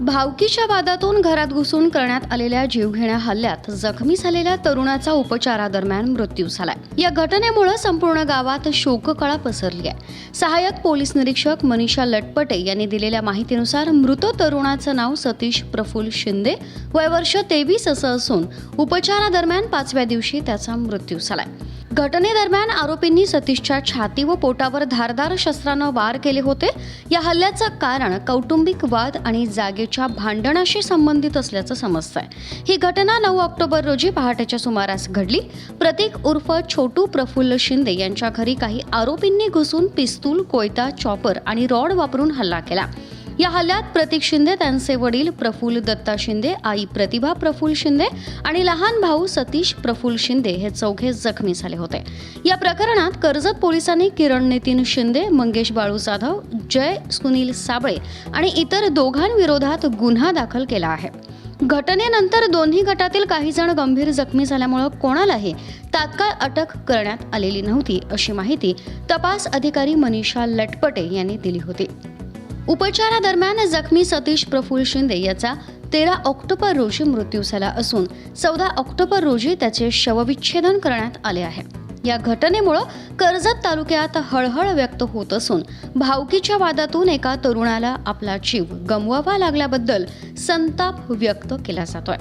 भावकीच्या वादातून घरात घुसून करण्यात आलेल्या जीवघेण्या हल्ल्यात जखमी झालेल्या तरुणाचा उपचारादरम्यान मृत्यू झालाय. या घटनेमुळे संपूर्ण गावात शोककळा पसरली आहे. सहाय्यक पोलीस निरीक्षक मनीषा लटपटे यांनी दिलेल्या माहितीनुसार मृत तरुणाचं नाव सतीश प्रफुल्ल शिंदे. वय वर्ष तेवीस असं असून उपचारादरम्यान पाचव्या दिवशी त्याचा मृत्यू झालाय. घटनेदरम्यान आरोपींनी सतीशच्या छाती व पोटावर धारदार शस्त्रानं वार केले होते. या हल्ल्याचं कारण कौटुंबिक वाद आणि जागेच्या भांडणाशी संबंधित असल्याचं समजतंय. ही घटना नऊ ऑक्टोबर रोजी पहाटेच्या सुमारास घडली. प्रतीक उर्फ छोटू प्रफुल्ल शिंदे यांच्या घरी काही आरोपींनी घुसून पिस्तूल कोयता चॉपर आणि रॉड वापरून हल्ला केला. या हल्ल्यात प्रतीक शिंदे त्यांचे वडील प्रफुल्ल दत्ता शिंदे आई प्रतिभा प्रफुल्ल शिंदे आणि लहान भाऊ सतीश प्रफुल्ल शिंदे हे चौघे जखमी झाले होते. या प्रकरणात कर्जत पोलिसांनी किरण नितीन शिंदे मंगेश बाळू जाधव जय सुनील साबळे आणि इतर दोघांविरोधात गुन्हा दाखल केला आहे. घटनेनंतर दोन्ही गटातील काही जण गंभीर जखमी झाल्यामुळं कोणालाही तात्काळ अटक करण्यात आलेली नव्हती अशी माहिती तपास अधिकारी मनीषा लटपटे यांनी दिली होती. उपचारादरम्यान जखमी सतीश प्रफुल शिंदे याचा तेरा ऑक्टोबर रोजी मृत्यू झाला असून चौदा ऑक्टोबर रोजी त्याचे शवविच्छेदन करण्यात आले आहे. या घटनेमुळं कर्जत तालुक्यात हळहळ व्यक्त होत असून भावकीच्या वादातून एका तरुणाला आपला जीव गमवावा लागल्याबद्दल संताप व्यक्त केला जातोय.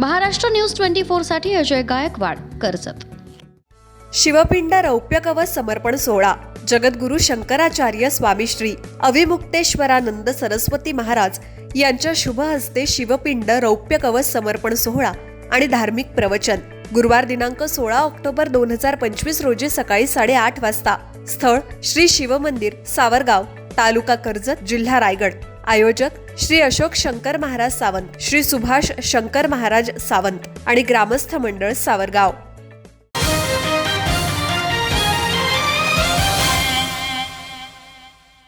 महाराष्ट्र न्यूज ट्वेंटी साठी अजय गायकवाड कर्जत. शिवपिंड रौप्य कवच समर्पण सोहळा. जगद्गुरु शंकराचार्य स्वामी श्री अविमुक्तेश्वरानंद सरस्वती महाराज यांच्या शुभ हस्ते शिवपिंड रौप्य कवच समर्पण सोहळा आणि धार्मिक प्रवचन. गुरुवार दिनांक सोळा ऑक्टोबर दोन हजार पंचवीस रोजी सकाळी साडेआठ वाजता स्थळ श्री शिवमंदिर सावरगाव तालुका कर्जत जिल्हा रायगड. आयोजक श्री अशोक शंकर महाराज सावंत श्री सुभाष शंकर महाराज सावंत आणि ग्रामस्थ मंडळ सावरगाव.